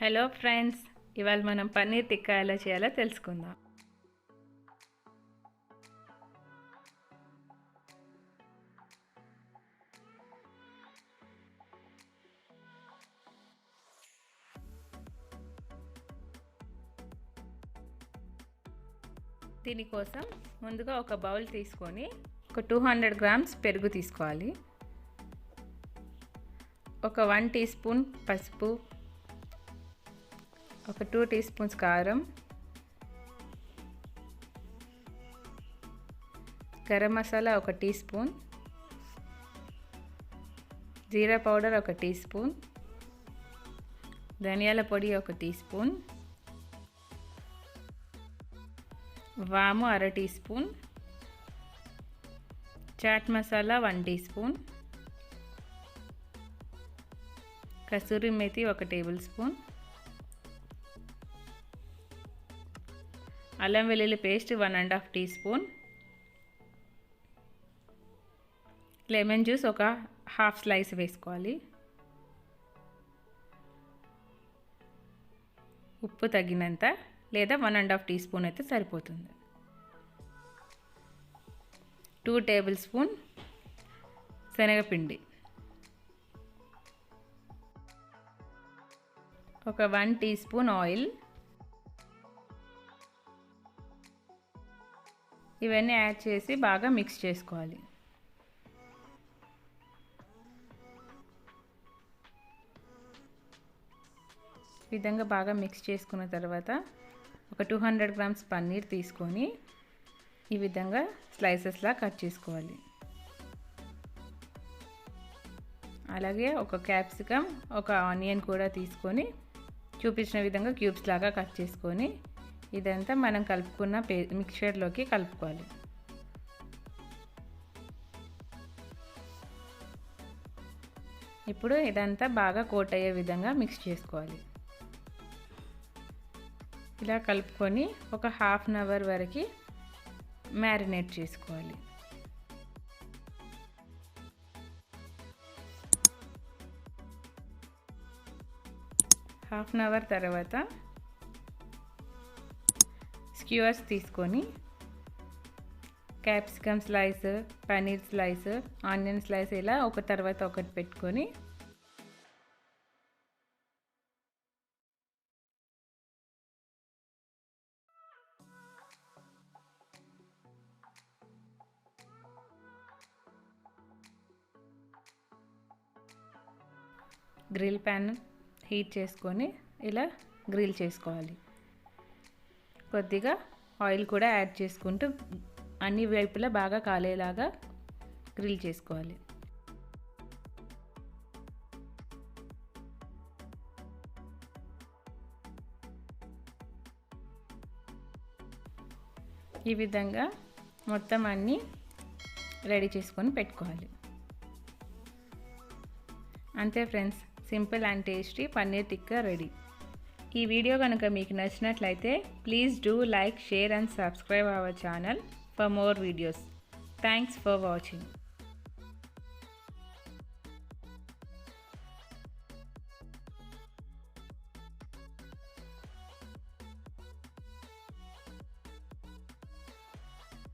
Hello friends ఇవాళ మనం పన్నీర్ టిక్కా ఎలా చేయాలో తెలుసుకుందాం. దీనికోసం ముందుగా ఒక బౌల్ తీసుకొని ఒక టూ హండ్రెడ్ గ్రామ్స్ పెరుగు తీసుకోవాలి. ఒక వన్ టీ స్పూన్ పసుపు ఒక టూ టీ స్పూన్స్ కారం గరం మసాలా ఒక టీ స్పూన్ జీరా పౌడర్ ఒక టీ స్పూన్ ధనియాల పొడి ఒక టీ స్పూన్ వాము అర teaspoon chaat masala one teaspoon kasuri methi ఒక టేబుల్ స్పూన్ అల్లం వెల్లుల్లి paste one and half teaspoon. Lemon juice ఒక హాఫ్ స్లైస్ వేసుకోవాలి. ఉప్పు తగినంత లేదా one and half teaspoon అయితే సరిపోతుంది. టూ టేబుల్ స్పూన్ శనగపిండి. ఒక వన్ టీ స్పూన్ ఆయిల్. ఇవన్నీ యాడ్ చేసి బాగా మిక్స్ చేసుకోవాలి. విధంగా బాగా మిక్స్ చేసుకున్న తర్వాత ఒక టూ హండ్రెడ్ గ్రామ్స్ పన్నీర్ తీసుకొని ఈ విధంగా స్లైసెస్లా కట్ చేసుకోవాలి. అలాగే ఒక క్యాప్సికమ్ ఒక ఆనియన్ కూడా తీసుకొని చూపించిన విధంగా క్యూబ్స్ లాగా కట్ చేసుకొని ఇదంతా మనం కలుపుకున్న పే మిక్చర్లోకి కలుపుకోవాలి. ఇప్పుడు ఇదంతా బాగా కోట్ అయ్యే విధంగా మిక్స్ చేసుకోవాలి. ఇలా కలుపుకొని ఒక హాఫ్ అన్ అవర్ వరకు మ్యారినేట్ చేసుకోవాలి. హాఫ్ అన్ అవర్ తర్వాత స్క్యూవర్స్ తీసుకొని capsicum slice paneer slice onion slice ఇలా ఒక తర్వాత ఒకటి పెట్టుకొని గ్రిల్ ప్యాన్ హీట్ చేసుకొని ఇలా గ్రిల్ చేసుకోవాలి. కొద్దిగా ఆయిల్ కూడా యాడ్ చేసుకుంటూ అన్ని వైపులా బాగా కాలేలాగా గ్రిల్ చేసుకోవాలి. ఈ విధంగా మొత్తం అన్నీ రెడీ చేసుకొని పెట్టుకోవాలి. అంతే friends simple and tasty paneer tikka ready. ఈ వీడియో కనుక మీకు నచ్చినట్లయితే please do like share and subscribe our channel for more videos thanks for watching